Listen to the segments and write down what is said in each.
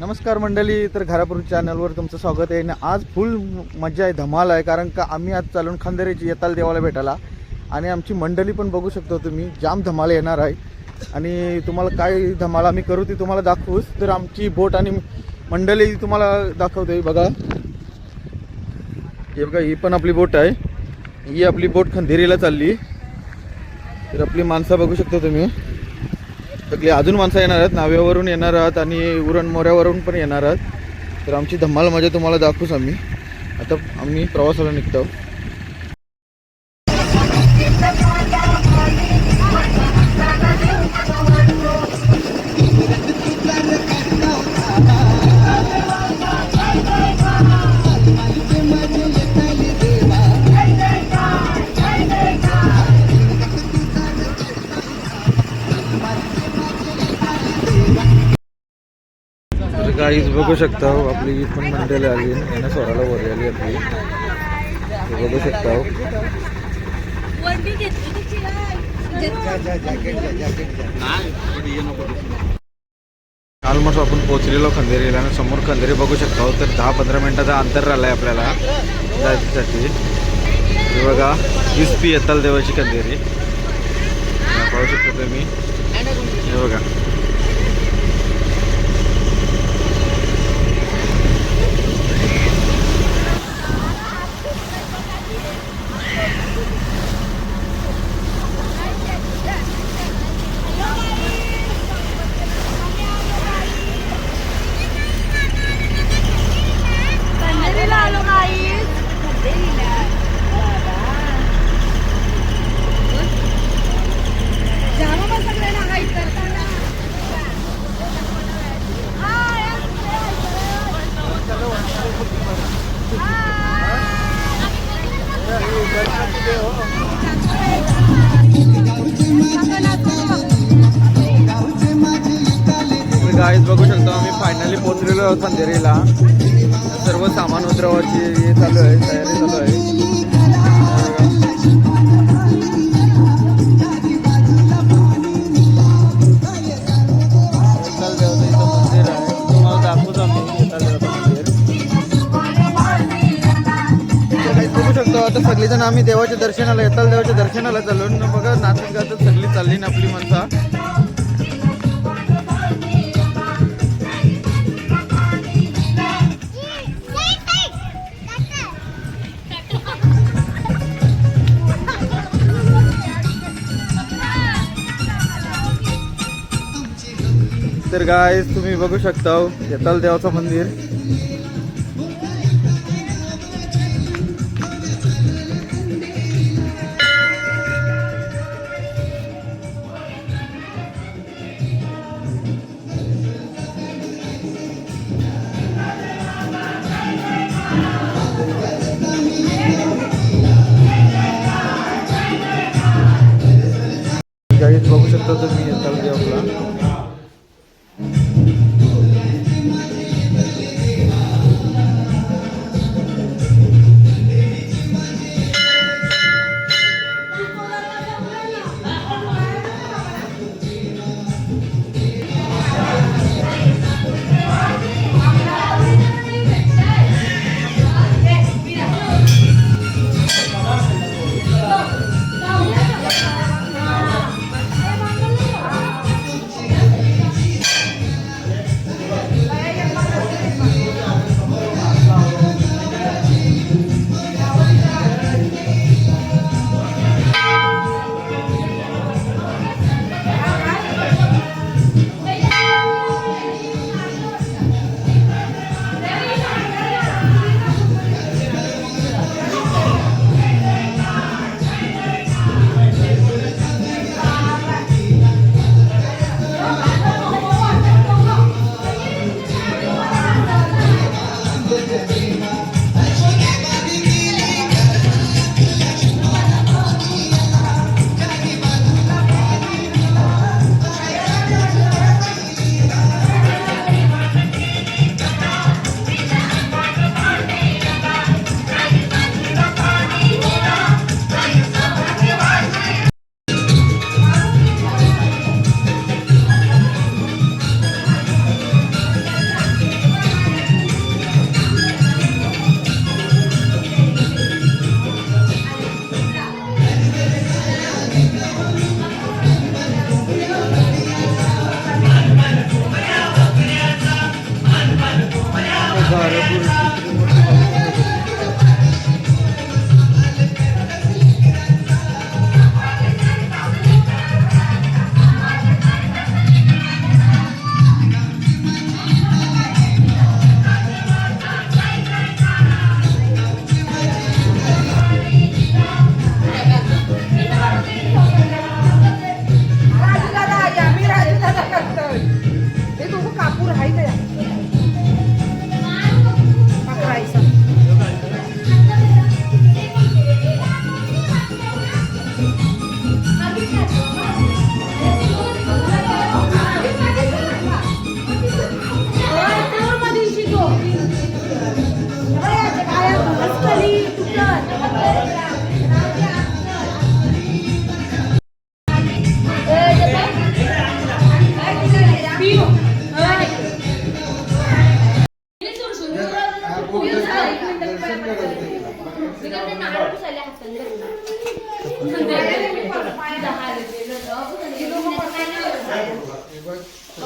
नमस्कार मंडळी तर घरापूर चॅनलवर तुमचं स्वागत आहे. आणि आज फुल मजा आहे धमाल आहे कारण का आम्ही आज चालून खांदेरीची येताल देवाला भेटायला. आणि आमची मंडळी पण बघू शकतो तुम्ही जाम धमाल येणार आहे. आणि तुम्हाला काय धमाल आम्ही करू ती तुम्हाला दाखवूच तर आमची बोट आणि मंडळी तुम्हाला दाखवते बघा. हे बघा ही पण आपली बोट आहे. ही आपली बोट खंदेरीला चालली. तर आपली माणसं बघू शकता तुम्ही. सगळे अजून माणसं येणार आहेत नाव्यावरून येणार आहात आणि उरण मोऱ्यावरून पण येणार आहात. तर आमची धम्माल मजा तुम्हाला दाखवूच आम्ही. आता आम्ही प्रवासाला निघतो. शकता हो, आपली ही पण मंडळी आली यांना स्वराला वर आली आपली. बघू शकता हो. ऑलमोस्ट आपण पोहोचलेलो खंदेरीला आणि समोर खंदेरी बघू शकतो हो, तर दहा पंधरा मिनिटाचा अंतर राहिला आहे आपल्याला जायसाठी. हे बघा वीस पी येताल देवाची खंदेरी. पाहू शकतो तुम्ही. हे बघा. गाईज बघू शकतो आम्ही फायनली पोचलेलो आहोत अंधेरीला सर्व सामान उतरवायची हे चालू आहे तयारी चालू आहे. मंदिर आहे तुम्हाला आम्ही बघू शकतो आता सगळीजण आम्ही देवाच्या दर्शनाला येताल देवाच्या दर्शनाला चालून बघा नाचून गातच सगळी चालली ना आपली माणसा. तर गाय तुम्ही बघू शकता येताल देवाचं मंदिर. गाईज बघू शकता तुम्ही येताल देवाला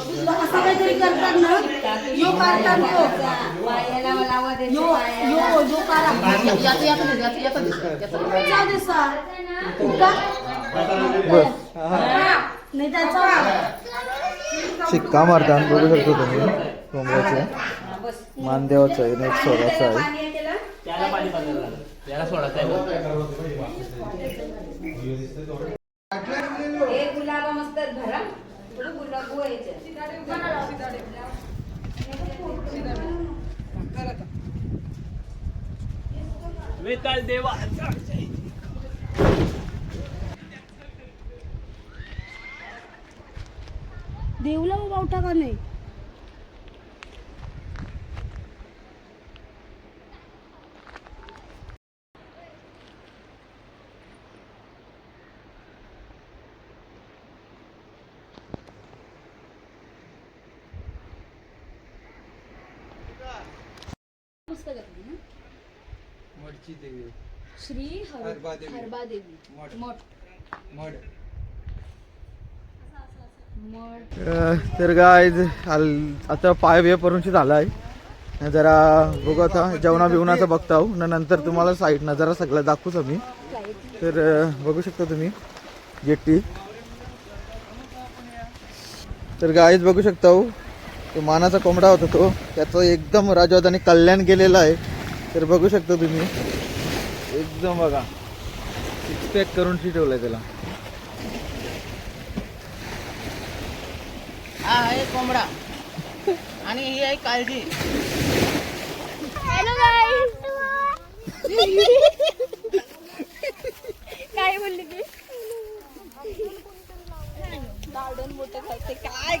असं काहीतरी करतात ना यो करतात यो. यो यो यो करा जाऊ दे सा. उठा. बस. नाही त्याचा शिक्का मारताना बघू शकतो तुम्ही. कोंबड्याचे मानदेवाचं आहे आणि एक सोळाचं आहे. एक गुलाब मस्त भरा विकास देवा देवला उभा उठा का नाही? श्री हरबादेवी. मठ. मठ. अं, तर काय आता पाय बिय परूनशी झाला आहे जरा बघू आता जेवणा बिवणाचं बघता. न नंतर तुम्हाला साईड ना जरा सगळं दाखवूच आम्ही. तर बघू शकता तुम्ही. जेट्टी. तर गाईज बघू शकता हो. तो मानाचा कोंबडा होता तो. त्याचं एकदम राजवादाने कल्याण केलेलं आहे. तर बघू शकता तुम्ही. एकदम बघा. सिक्स पॅक करून ठेवलाय त्याला. हा आहे कोंबडा. आणि ही आहे काळजी. हॅलो काय बोलली ती? गार्डन मोठं करते काय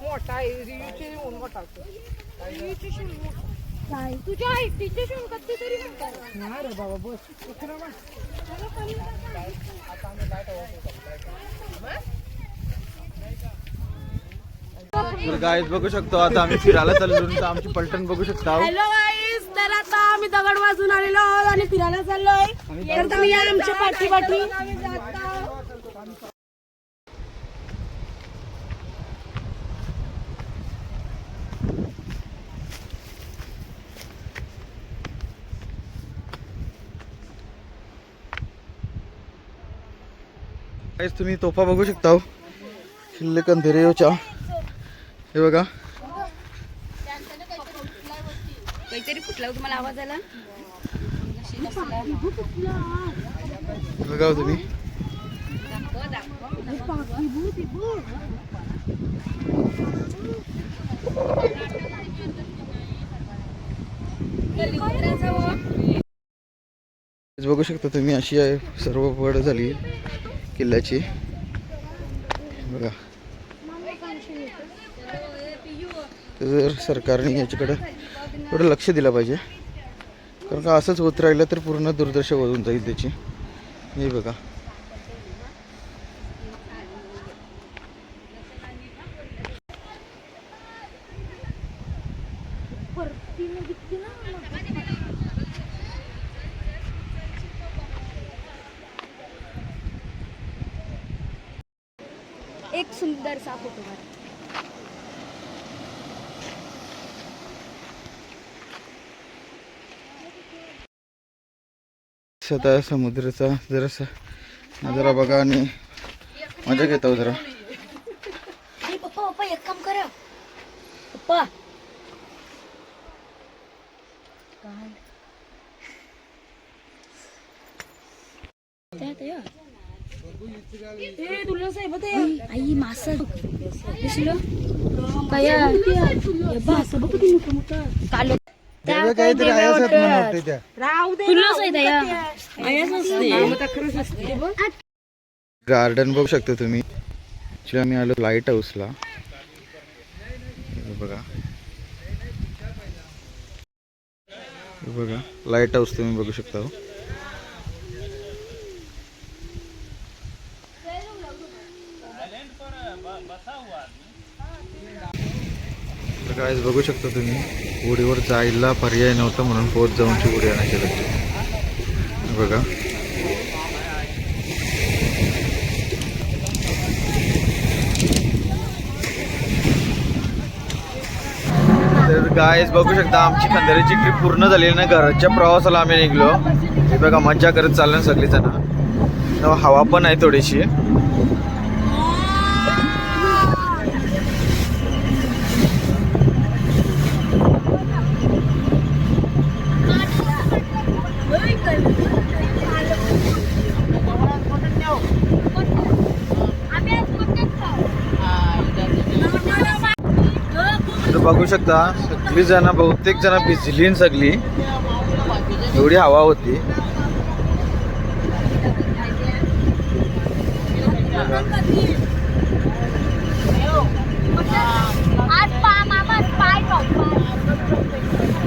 मोठा आहे रियूचे मोठा काय? तुझ्या आयटीचे शुल्क तरी नाही रे बाबा बस. तर गाईज बघू शकतो आता आम्ही फिरायला चाललो तर आमची पलटण बघू शकता. हॅलो तर आता आम्ही दगड वाजून आलेलो आहोत आणि फिरायला चाललोय. तर तुम्ही या आमच्या पाठी पाठी गाईज तुम्ही तोफा बघू शकता हो. शिल्लक अंधेरेच्या हे बघा. काहीतरी फुटला हो तुम्हाला आवाज आला? बघा तुम्ही. बघू शकता तुम्ही अशी आहे सर्व वड झाली. किल्ल्याची. बघा. तर जर सरकारने याच्याकडं थोडं लक्ष दिलं पाहिजे. कारण का असंच होत राहिलं तर पूर्ण दुर्दशा होऊन जाईल त्याची. हे बघा. एक सुंदर सा फोटो सदा समुद्राचा जरासा नजारा बघा आणि मजा घेतो जरा. पप्पा पप्पा एक काम करा. पप्पा. आई मास काल काहीतरी आयासात म्हणते त्या तुलाच आहे गार्डन बघू शकता तुम्ही. ॲक्च्युली आम्ही आलो लाइट हाऊसला हे बघा. हे बघा. लाइट हाऊस तुम्ही बघू शकता हो. तर काय बघू शकता तुम्ही उडीवर जायला पर्याय नव्हता म्हणून पोत जाऊनची उडी आणायची लागते बघा. तर गायस बघू शकता आमची खंदारीची ट्रिप पूर्ण झालेली ना घरच्या प्रवासाला आम्ही निघलो. हे बघा मज्जा करत चाललं ना सगळी जण हवा पण आहे थोडीशी. बघू शकता सगळी जण बहुतेक जण भिजली सगळी. एवढी हवा होती. आज पाय